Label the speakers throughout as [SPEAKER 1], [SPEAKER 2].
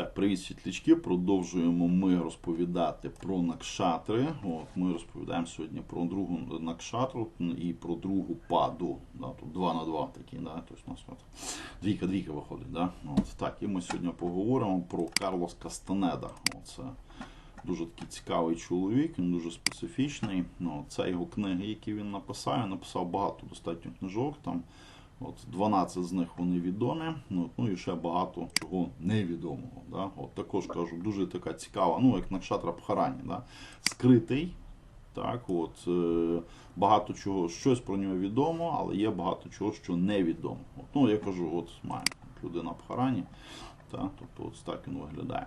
[SPEAKER 1] Так, привіт, світлячки. Продовжуємо ми розповідати про накшатри. От, ми розповідаємо сьогодні про другу накшатру і про другу паду. Да, тут 2 на 2 такі, да, тобто у нас двійка двійка виходить. Да? От, так, і ми сьогодні поговоримо про Карлос Кастанеда. Це дуже такий цікавий чоловік, він дуже специфічний. Ну, це його книги, які він написав. Він написав багато достатньо книжок. Там От 12 з них вони відомі, ну, ну і ще багато чого невідомого. Да? От також кажу, дуже така цікава, ну як Накшатра Бхарані, да? скритий. Так, от, е, багато чого, щось про нього відомо, але є багато чого, що невідомо. От, ну, я кажу, от маємо людина Бхарані, так, тобто от так він виглядає.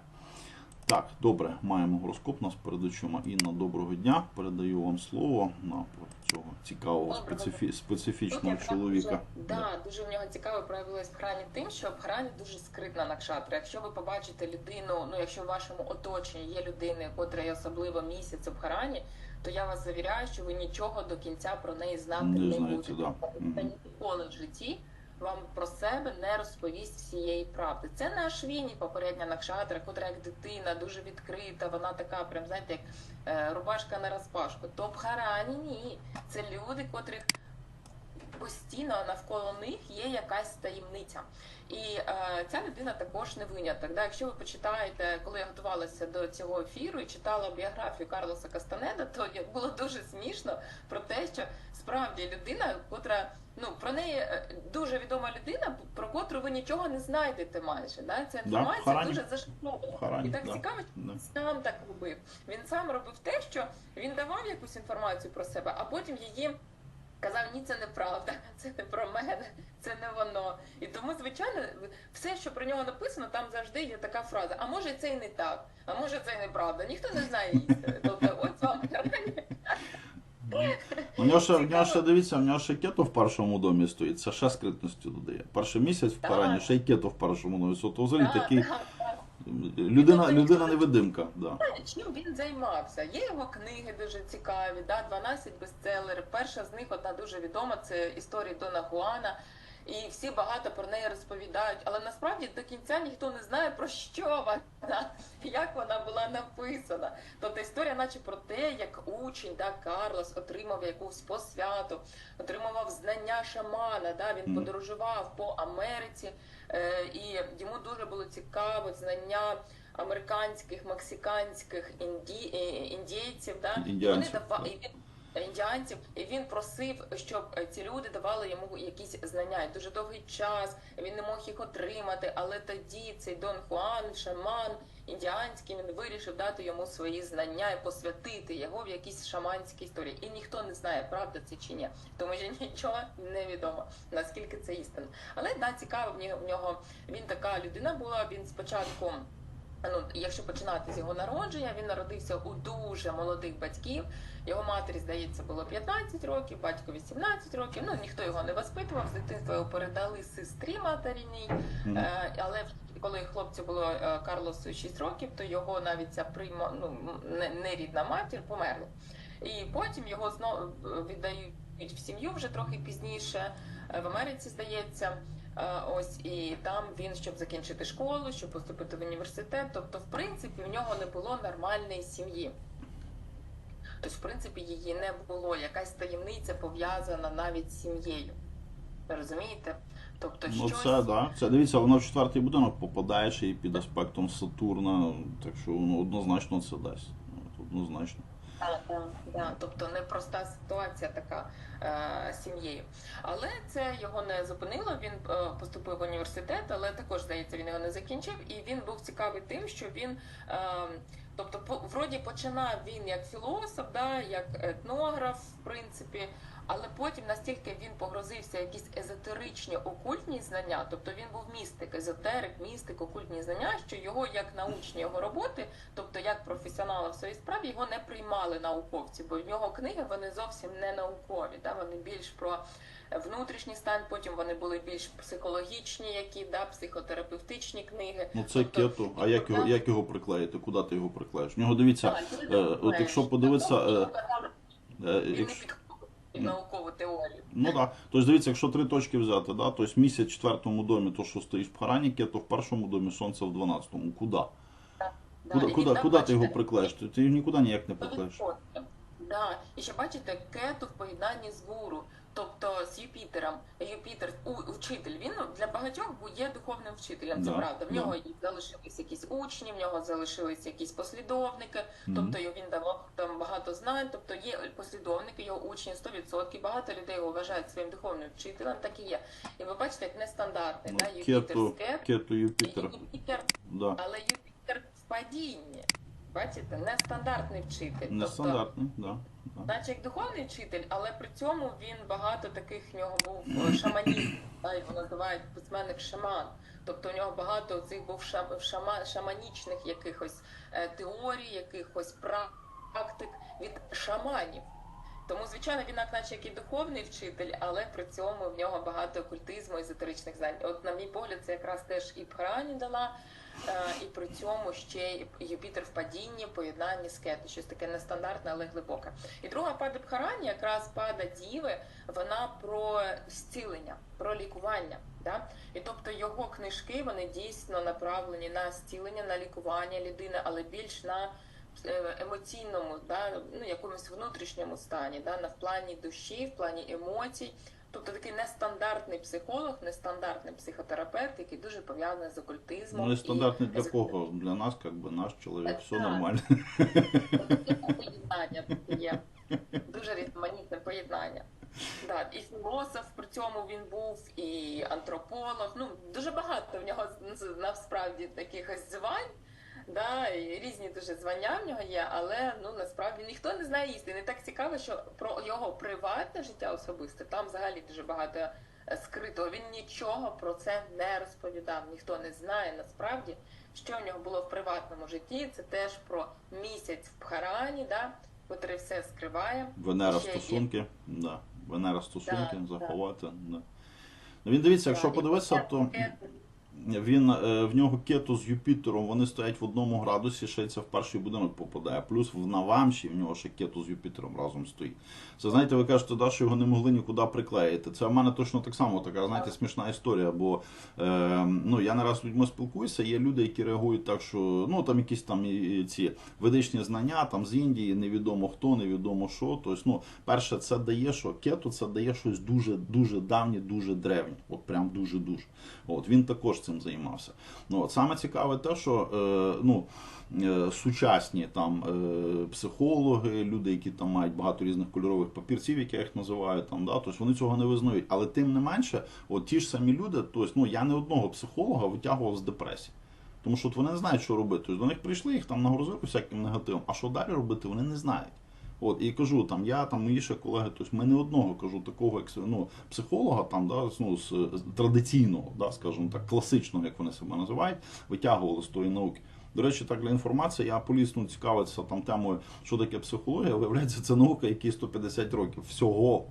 [SPEAKER 1] Так, добре, маємо гороскоп нас перед очима. Інна, доброго дня. Передаю вам слово на цього цікавого специфі... Специфічного
[SPEAKER 2] якраз
[SPEAKER 1] чоловіка.
[SPEAKER 2] Дуже, да, дуже в нього цікаво проявилось в храні тим, що в храні дуже скритна накшатра. Якщо ви побачите людину, ну якщо в вашому оточенні є людина, котра є особливо місяць в харані, то я вас завіряю, що ви нічого до кінця про неї знати
[SPEAKER 1] Не
[SPEAKER 2] не,
[SPEAKER 1] знаєте,
[SPEAKER 2] будете.
[SPEAKER 1] да.
[SPEAKER 2] Це ніколи в житті вам про себе не розповість всієї правди. Це не Ашвіні, попередня накшатра, котра як дитина, дуже відкрита, вона така, прям знаєте, як е, рубашка на розпашку. То в харані ні. Це люди, котрих постійно навколо них є якась таємниця. І е, ця людина також не виняток. Да? Якщо ви почитаєте, коли я готувалася до цього ефіру і читала біографію Карлоса Кастанеда, то було дуже смішно про те, що справді людина, котра ну про неї е, дуже відома людина, про котру ви нічого не знайдете майже. Да? Ця інформація
[SPEAKER 1] Харані.
[SPEAKER 2] дуже зашифрована. І так
[SPEAKER 1] да.
[SPEAKER 2] цікаво,
[SPEAKER 1] Да.
[SPEAKER 2] він сам так робив. Він сам робив те, що він давав якусь інформацію про себе, а потім її казав: ні, це неправда, це не про мене, це не воно. І тому, звичайно, все, що про нього написано, там завжди є така фраза. А може це і не так, а може це і неправда. Ніхто не знає істини. Тобто, ось вам
[SPEAKER 1] У нього ще, в нього ще дивіться, в нього ще кето в першому домі стоїть, це ще скритності додає. Перший місяць в. Парані, ще й кето в першому домі. То взагалі
[SPEAKER 2] Так,
[SPEAKER 1] такий
[SPEAKER 2] так, так.
[SPEAKER 1] Людина, людина невидимка. Да.
[SPEAKER 2] Чим він займався? Є його книги дуже цікаві, да, 12 бестселерів. Перша з них одна дуже відома це історія Дона Хуана. І всі багато про неї розповідають, але насправді до кінця ніхто не знає про що вона, як вона була написана. Тобто історія, наче про те, як учень да, Карлос отримав якусь посвяту, отримував знання шамана. Да, він подорожував по Америці, е, і йому дуже було цікаво знання американських, мексиканських інді... е, індійців, да?
[SPEAKER 1] Індіанців,
[SPEAKER 2] вони дава... індіанців, і він просив, щоб е, ці люди давали йому якісь знання. І дуже довгий час він не мог їх отримати, але тоді цей Дон Хуан, шаман індіанський, він вирішив дати йому свої знання і посвятити його в якісь шаманські історії. І ніхто не знає, правда це чи ні, тому що нічого не відомо, наскільки це істина. Але да, цікаво в нього він така людина була. Він спочатку. Ну, якщо починати з його народження, він народився у дуже молодих батьків. Його матері, здається, було 15 років, батько 18 років. Ну ніхто його не воспитував. З дитинства його передали сестрі материній.
[SPEAKER 1] Мгм.
[SPEAKER 2] Е, але коли хлопцю було е, Карлосу 6 років, то його навіть ця прийма, ну, не, не рідна матір померла. І потім його знову віддають в сім'ю вже трохи пізніше, е, в Америці, здається. Ось і там він, щоб закінчити школу, щоб поступити в університет. Тобто, в принципі, в нього не було нормальної сім'ї. Тобто, в принципі, її не було. Якась таємниця пов'язана навіть з сім'єю. Розумієте? Тобто,
[SPEAKER 1] Ну
[SPEAKER 2] щось
[SPEAKER 1] це да. Це дивіться, воно в четвертий будинок попадає ще і під аспектом Сатурна, так що воно однозначно це дасть. Однозначно.
[SPEAKER 2] Так. Тобто непроста ситуація така е, сім'єю. Але це його не зупинило. Він е, поступив в університет, але також здається, він його не закінчив. І він був цікавий тим, що він. Е, Тобто, по- вроді починав він як філософ, да, як етнограф, в принципі, але потім настільки він погрузився в якісь езотеричні окультні знання, тобто він був містик, езотерик, містик, окультні знання, що його як научні його роботи, тобто як професіонала в своїй справі, його не приймали науковці, бо в нього книги вони зовсім не наукові, да, вони більш про внутрішній стан, потім вони були більш психологічні, які да, психотерапевтичні книги.
[SPEAKER 1] Ну це
[SPEAKER 2] Тобто,
[SPEAKER 1] кето. А як його, як його приклеїти? Куди ти його приклеїш? В нього дивіться,
[SPEAKER 2] Так,
[SPEAKER 1] е, от якщо подивитися, е, е, якщо.
[SPEAKER 2] Наукову теорію.
[SPEAKER 1] Ну так. Да. Тобто дивіться, якщо три точки взяти, да, тобто місяць в четвертому домі, то що стоїш в Харані, кето в першому домі, сонце в дванадцятому. Куди?
[SPEAKER 2] Да,
[SPEAKER 1] Куди,
[SPEAKER 2] і
[SPEAKER 1] куди, куди ти його приклеїш? Ти, його нікуди ніяк не приклеїш.
[SPEAKER 2] Да. І ще бачите, кету в поєднанні з гуру, тобто з Юпітером. Юпітер, у, учитель, він для багатьох є духовним вчителем, це
[SPEAKER 1] Да,
[SPEAKER 2] правда. В
[SPEAKER 1] да.
[SPEAKER 2] нього залишились якісь учні, в нього залишились якісь послідовники,
[SPEAKER 1] Мгм.
[SPEAKER 2] тобто його- він давав там багато знань, тобто є послідовники, його учні 100%, багато людей його вважають своїм духовним вчителем, так і є. І ви бачите, як нестандартний,
[SPEAKER 1] Ну,
[SPEAKER 2] да, Юпітер
[SPEAKER 1] кету,
[SPEAKER 2] з кет,
[SPEAKER 1] кету
[SPEAKER 2] і
[SPEAKER 1] Юпітер.
[SPEAKER 2] Юпітер
[SPEAKER 1] Да.
[SPEAKER 2] але Юпітер в падінні. Бачите, нестандартний вчитель. Тобто,
[SPEAKER 1] Нестандартний, да. да.
[SPEAKER 2] Наче як духовний вчитель, але при цьому він багато таких в нього був е, шаманізм, його називають письменник шаман. Тобто у нього багато цих був шама, шаманічних якихось е, теорій, якихось практик від шаманів. Тому, звичайно, він наче як і духовний вчитель, але при цьому в нього багато окультизму, езотеричних знань. От, на мій погляд, це якраз теж і Бхарані дала, і при цьому ще Юпітер в падінні, поєднанні з кету, щось таке нестандартне, але глибоке. І друга пада Бхарані, якраз пада Діви, вона про зцілення, про лікування. Да? І тобто його книжки вони дійсно направлені на зцілення, на лікування людини, але більш на е, емоційному, да, ну, якомусь внутрішньому стані, да, на в плані душі, в плані емоцій. Тобто такий нестандартний психолог, нестандартний психотерапевт, який дуже пов'язаний з окультизмом.
[SPEAKER 1] Ну, нестандартний
[SPEAKER 2] і
[SPEAKER 1] для кого? Для нас, как би, наш чоловік,
[SPEAKER 2] Так,
[SPEAKER 1] все
[SPEAKER 2] так.
[SPEAKER 1] нормально.
[SPEAKER 2] поєднання таке є. Дуже різноманітне поєднання. Да, і філософ при цьому він був, і антрополог. Ну дуже багато в нього з- насправді таких звань. Да, і різні дуже звання в нього є, але ну насправді ніхто не знає істини. Так цікаво, що про його приватне життя особисте там взагалі дуже багато е, скритого. Він нічого про це не розповідав. Ніхто не знає насправді, що в нього було в приватному житті. Це теж про місяць в Бхарані, да, котрий все скриває.
[SPEAKER 1] Венера
[SPEAKER 2] Ще є-
[SPEAKER 1] стосунки, да. Венера стосунки
[SPEAKER 2] Да,
[SPEAKER 1] заховати. Да. Ну, він дивіться, якщо
[SPEAKER 2] Да,
[SPEAKER 1] подивитися, то він е, в нього кету з Юпітером, вони стоять в одному градусі, ще це в перший будинок попадає. Плюс в Навамші в нього ще кету з Юпітером разом стоїть. Це знаєте, ви кажете, да, що його не могли нікуди приклеїти. Це в мене точно так само така, знаєте, смішна історія. Бо е, ну, я не раз з людьми спілкуюся, є люди, які реагують так, що ну там якісь там і- ці ведичні знання там з Індії, невідомо хто, невідомо що. Тобто, ну, перше, це дає, що кету це дає щось дуже дуже давнє, дуже древнє. От прям дуже дуже. От він також цим займався. Ну от саме цікаве те, що е, ну. е, Сучасні там е, психологи, люди, які там мають багато різних кольорових папірців, як я їх називаю, там да, тобто вони цього не визнають. Але тим не менше, от ті ж самі люди, тобто, ну я не одного психолога витягував з депресії. Тому що от вони не знають, що робити. Тобто до них прийшли, їх там нагрузили всяким негативом. А що далі робити, вони не знають. От і кажу, там я там мої ще колеги, тобто ми не одного кажу такого як ну, психолога, там да ну з, традиційного, да, скажімо так, класичного, як вони себе називають, витягували з тої науки. До речі, так для інформації, я поліз ну, цікавитися там темою, що таке психологія. Виявляється, це наука, якій 150 років всього.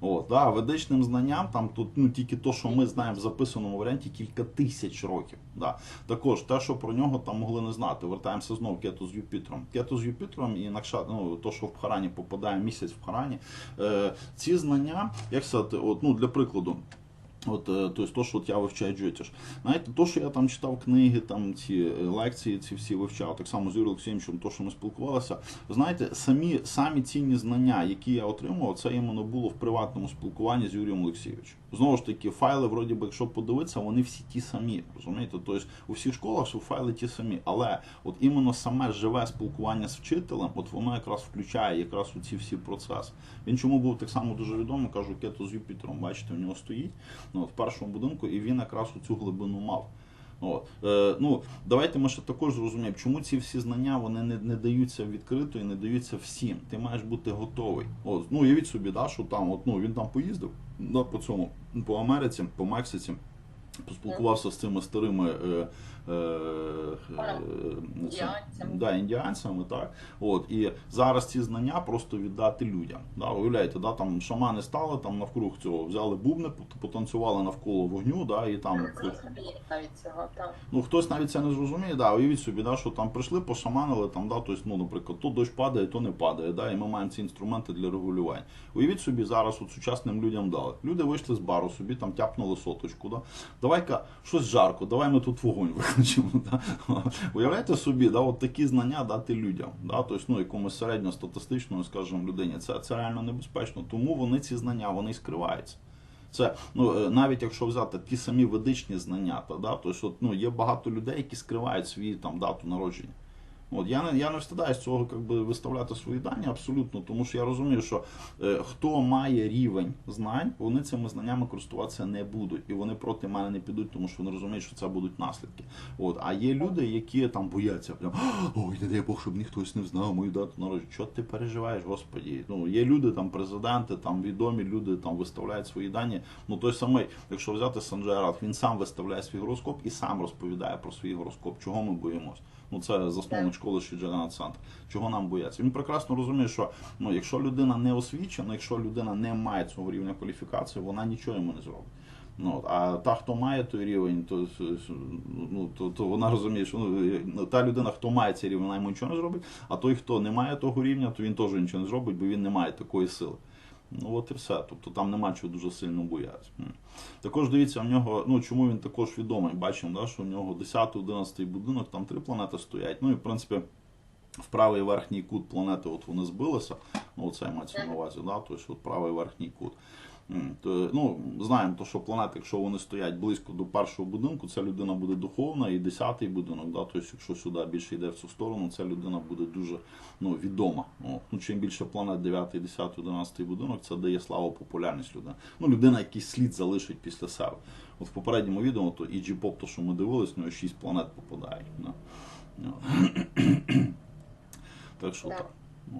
[SPEAKER 1] От, да, ведичним знанням там тут ну тільки то, що ми знаємо в записаному варіанті, кілька тисяч років. Да. Також те, що про нього там могли не знати. Вертаємося знову кету з Юпітером. Кету з Юпітером і Накша, ну то, що в Харані попадає місяць в Харані. Е, ці знання, як сказати, от, ну для прикладу. От, тобто, то, що я вивчаю джотіш. Знаєте, то, що я там читав книги, там ці е, лекції, ці всі вивчав, так само з Юрієм Олексійовичем, то, що ми спілкувалися. Знаєте, самі, самі цінні знання, які я отримував, це іменно було в приватному спілкуванні з Юрієм Олексійовичем. Знову ж таки, файли, вроді би, якщо подивитися, вони всі ті самі. Розумієте? Тобто у всіх школах що файли ті самі. Але от іменно саме живе спілкування з вчителем, от воно якраз включає якраз у ці всі процеси. Він чому був так само дуже відомий, кажу, кету з Юпітером, бачите, в нього стоїть ну, в першому будинку, і він якраз у цю глибину мав. От. Е, ну, давайте ми ще також зрозуміємо, чому ці всі знання вони не, не даються відкрито і не даються всім. Ти маєш бути готовий. От, ну, уявіть собі, да, що там, от, ну, він там поїздив да, по цьому, по Америці, по Мексиці, поспілкувався з цими старими е, е, е,
[SPEAKER 2] Індіанцями.
[SPEAKER 1] да, індіанцями, так. От, і зараз ці знання просто віддати людям. Да, уявляєте, да, там шамани стали там навкруг цього, взяли бубни, потанцювали навколо вогню, да, і там
[SPEAKER 2] зрозуміє навіть цього, так.
[SPEAKER 1] Ну, хтось навіть це не зрозуміє, да, уявіть собі, да, що там прийшли, пошаманили, там, да, тобто, ну, наприклад, то дощ падає, то не падає, да, і ми маємо ці інструменти для регулювання. Уявіть собі, зараз от сучасним людям дали. Люди вийшли з бару, собі там тяпнули соточку. Да. Давай-ка щось жарко, давай ми тут вогонь виключимо. Да. Уявляєте собі, да, от такі знання дати людям, да, тобто, ну, якомусь середньостатистичному, скажімо, людині. Це, це реально небезпечно. Тому вони ці знання вони скриваються. Це ну е, навіть якщо взяти ті самі ведичні знання, та да, то от, ну, є багато людей, які скривають свій там дату народження. От я не я не встидаюсь цього как би, виставляти свої дані абсолютно, тому що я розумію, що е, хто має рівень знань, вони цими знаннями користуватися не будуть, і вони проти мене не підуть, тому що вони розуміють, що це будуть наслідки. От а є люди, які там бояться, прям ой, не дай Бог, щоб ніхто не знав мою дату народження. Що ти переживаєш, господі? Ну є люди, там президенти, там відомі люди там виставляють свої дані. Ну той самий, якщо взяти Санджай Рад, він сам виставляє свій гороскоп і сам розповідає про свій гороскоп. Чого ми боїмось? Ну це засновник школи Шіджагана Центр. Чого нам бояться? Він прекрасно розуміє, що ну, якщо людина не освічена, якщо людина не має цього рівня кваліфікації, вона нічого йому не зробить. Ну, а та, хто має той рівень, то, ну, то, то вона розуміє, що ну, та людина, хто має цей рівень, вона йому нічого не зробить, а той, хто не має того рівня, то він теж нічого не зробить, бо він не має такої сили. Ну от і все. Тобто там нема чого дуже сильно боятися. Також дивіться, в нього, ну чому він також відомий? Бачимо, да, що в нього 10-11 будинок, там три планети стоять. Ну і в принципі. В правий верхній кут планети от вони збилися, ну це мається на увазі, да? тобто от правий верхній кут. То, ну, знаємо, то, що планети, якщо вони стоять близько до першого будинку, ця людина буде духовна, і десятий будинок, да? тобто, якщо сюди більше йде в цю сторону, ця людина буде дуже ну, відома. Ну, чим більше планет 9, 10, 11 будинок, це дає славу популярність людини. Ну, людина якийсь слід залишить після себе. От в попередньому відео, то EG Pop, то, що ми дивились, нього 6 планет попадають. Да? Так що
[SPEAKER 2] Так.
[SPEAKER 1] так.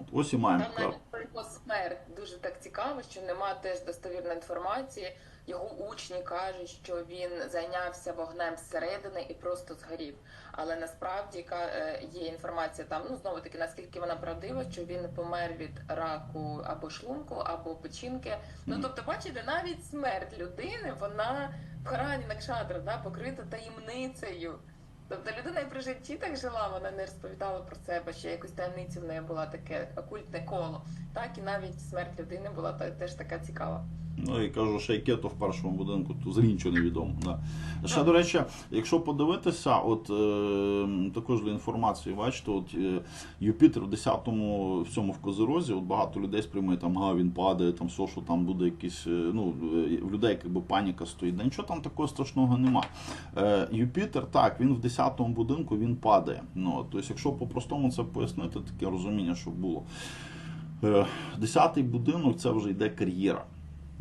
[SPEAKER 1] От, ось і маємо
[SPEAKER 2] Там навіть про смерть дуже так цікаво, що немає теж достовірної інформації. Його учні кажуть, що він зайнявся вогнем зсередини і просто згорів. Але насправді е, є інформація там, ну знову таки, наскільки вона правдива, що він помер від раку або шлунку, або печінки. Ну тобто, бачите, навіть смерть людини, вона в Харані Накшатра, да, покрита таємницею. Тобто людина і при житті так жила, вона не розповідала про себе, що якось таємниця в неї була таке окультне коло. Так і навіть смерть людини була теж така цікава.
[SPEAKER 1] Ну і кажу, кето в першому будинку, то взагалі нічого не відомо. Да. Ще, до речі, якщо подивитися, от е, також для інформації, бачите, от е, Юпітер в 10-му в цьому в Козирозі, от багато людей сприймає, там, га, він падає, там все, що там буде якісь, е, ну, е, в людей якби паніка стоїть. Да нічого там такого страшного нема. Е, Юпітер, так, він в 10-му будинку він падає. Ну, тобто, якщо по-простому це пояснити, таке розуміння, щоб було. Е, Десятий будинок це вже йде кар'єра.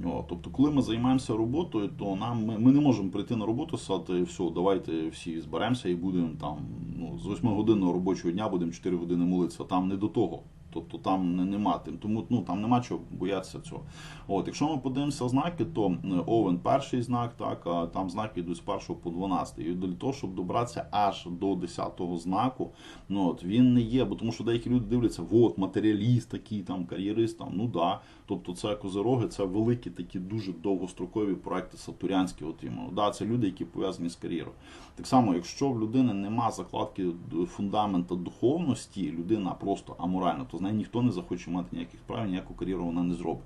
[SPEAKER 1] О, тобто, коли ми займаємося роботою, то нам ми, ми не можемо прийти на роботу, сказати, все, давайте всі зберемося і будемо там ну, з 8 годинного робочого дня будемо 4 години молитися. Там не до того. Тобто там не, нема тим, тому ну там нема чого боятися цього. От, якщо ми подивимося знаки, то е, Овен перший знак, так, а там знаки йдуть з 1 по 12. І для того, щоб добратися аж до 10-го знаку, ну от він не є, бо тому що деякі люди дивляться, от матеріаліст такий, там кар'єрист, там, ну да. Тобто це козироги, це великі такі дуже довгострокові проекти сатурянські. От. Да, це люди, які пов'язані з кар'єрою. Так само, якщо в людини нема закладки фундамента духовності, людина просто аморальна, то з нею ніхто не захоче мати ніяких прав, ніяку кар'єру вона не зробить.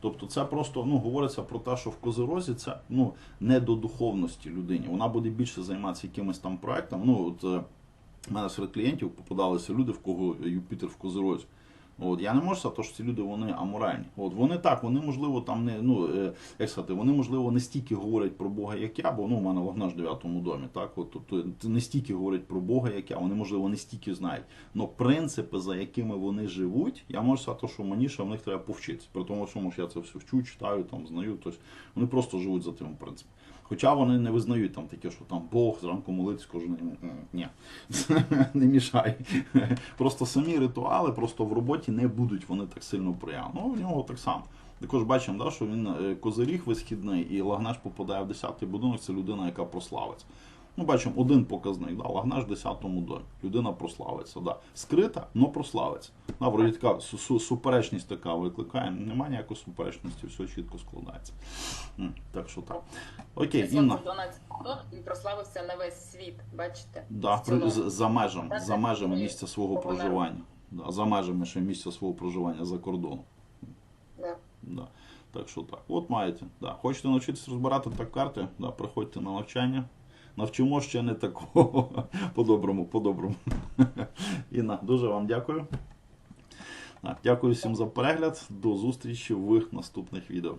[SPEAKER 1] Тобто це просто ну, говориться про те, що в козирозі це ну, не до духовності людині. Вона буде більше займатися якимось там проектом. Ну, от, У мене серед клієнтів попадалися люди, в кого Юпітер в козирозі. От я не можу сказати, що ці люди вони аморальні. От вони так, вони можливо там не ну е, як сказати, вони можливо не стільки говорять про Бога, як я, бо ну в мене вогна ж в дев'ятому домі. Так, от тобто не стільки говорять про Бога, як я. Вони можливо не стільки знають. Но принципи, за якими вони живуть, я можу сказати, що мені ще в них треба повчитися. При тому, що я це все вчу, читаю, там знаю. Тобто вони просто живуть за тим принципом. Хоча вони не визнають там таке, що там Бог зранку молиться кожен Ні, не мішай. Просто самі ритуали просто в роботі не будуть вони так сильно проявлені. Ну, в нього так само. Також бачимо, да, що він е, козиріг висхідний і Лагнеш попадає в 10-й будинок, це людина, яка прославиться. Ну, бачимо, один показник, да, Лагнаш в 10-му домі. Людина прославиться. Да. Скрита, але прославиться. Да, вроді така су- су- суперечність така викликає. Немає ніякої суперечності, все чітко складається. Так що так. Окей, Інна.
[SPEAKER 2] 12 прославився на весь світ, бачите?
[SPEAKER 1] Да, за межами, за межами місця свого проживання. Да, за межами ще місця свого проживання за кордоном.
[SPEAKER 2] Да.
[SPEAKER 1] Да. Так що так. От маєте. Да. Хочете навчитися розбирати так карти, да, приходьте на навчання. Навчимо ще не такого. По-доброму, по-доброму. Інна, дуже вам дякую. Дякую всім за перегляд. До зустрічі в наступних відео.